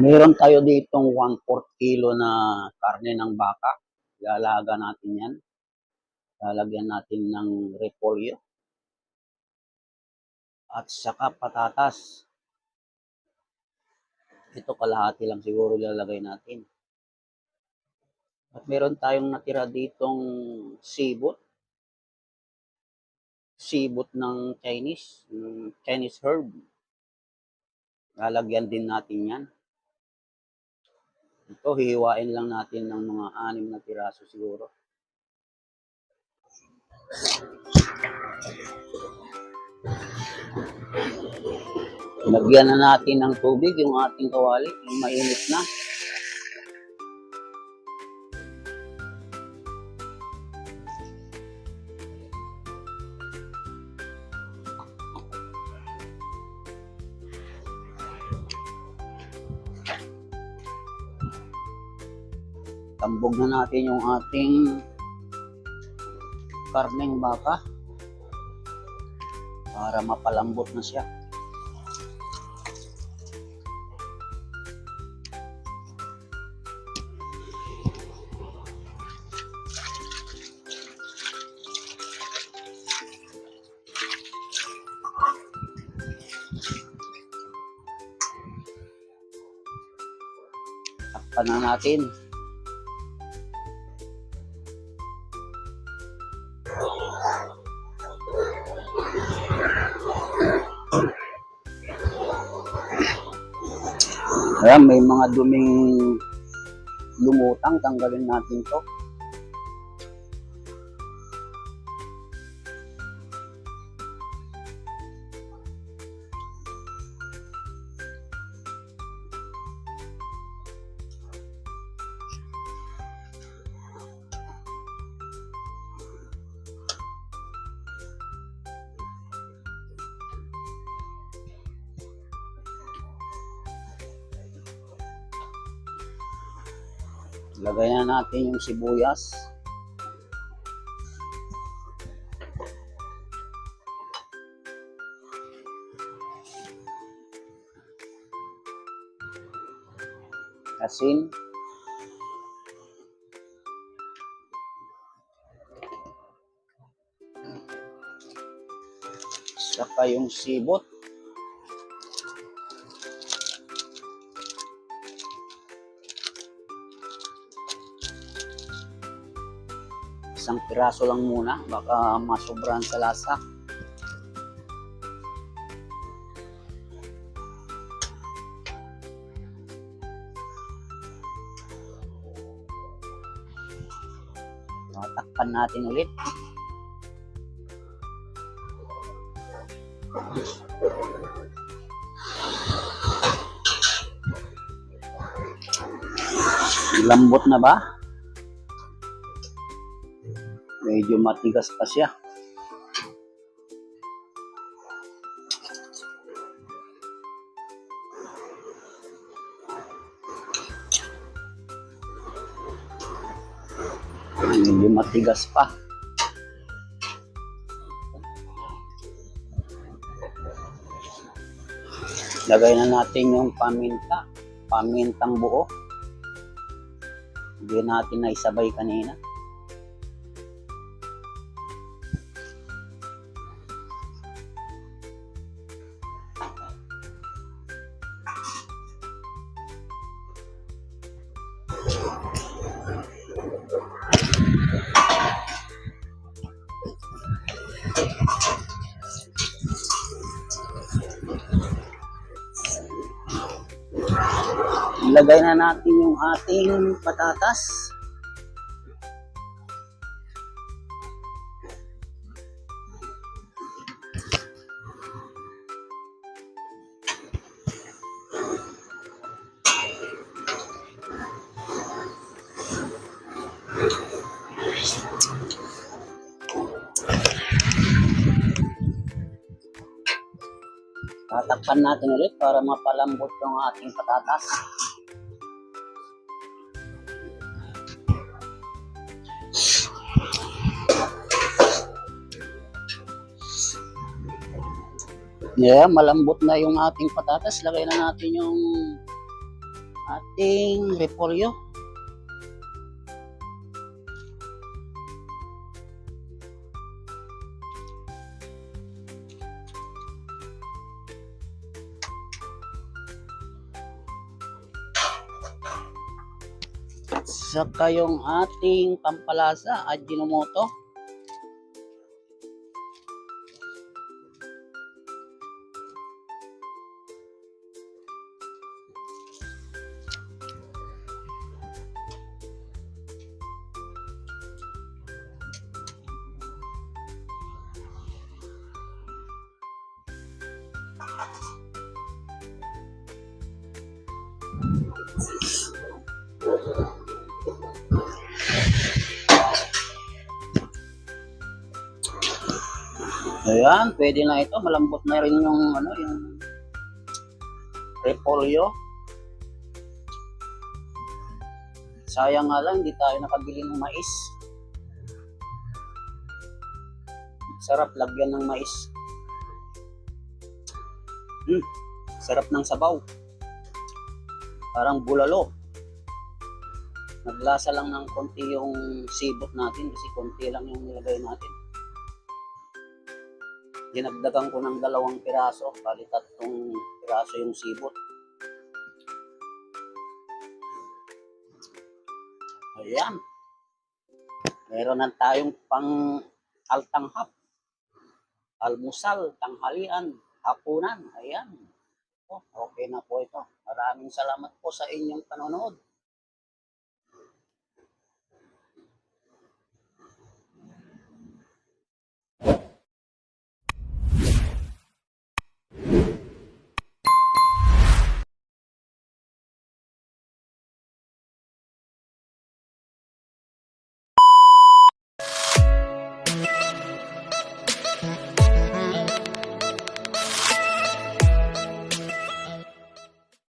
Meron tayo ditong 1/4 kilo na karne ng baka. Lalaga natin yan. Lalagyan natin ng repolyo. At saka patatas. Ito kalahati lang siguro ilalagay natin. At meron tayong natira ditong sibot. Sibot ng Chinese. Chinese herb. Lalagyan din natin yan. Ito, hihiwain lang natin ng mga anim na piraso siguro. Lagyan na natin ng tubig yung ating kawali, yung mainit na. Tambog na natin yung ating karneng baka para mapalambot na siya. Takpan na natin. Ayan, may mga duming lumutang. Tanggalin natin to. Lagay na natin yung sibuyas. Asin. Saka yung sibot. Isang piraso lang muna, baka masobran sa lasa. Takpan natin ulit. Lambot na ba? Medyo matigas pa siya. Medyo matigas pa. Lagay na natin yung paminta. Pamintang buo. Hindi natin na isabay kanina. Ilagay na natin yung ating patatas. Tatakpan natin ulit para mapalambot yung ating patatas. Yeah, malambot na yung ating patatas. Lagay na natin yung ating repolyo. Saka yung ating pampalasa, Ajinomoto. Ayan, pwede na ito. Malambot na rin yung ano, yung repolyo. Sayang nga lang, hindi tayo nakabili ng mais. Sarap lagyan ng mais. Hmm, sarap ng sabaw. Parang bulalo. Naglasa lang ng konti yung sibot natin kasi konti lang yung nilagay natin. Dinagdagan ko ng dalawang piraso, bali tatlong piraso yung sibot. Ayan. Meron na tayong pang altanghap. Almusal, tanghalian, hapunan. Ayan. Okay na po ito. Maraming salamat po sa inyong panonood.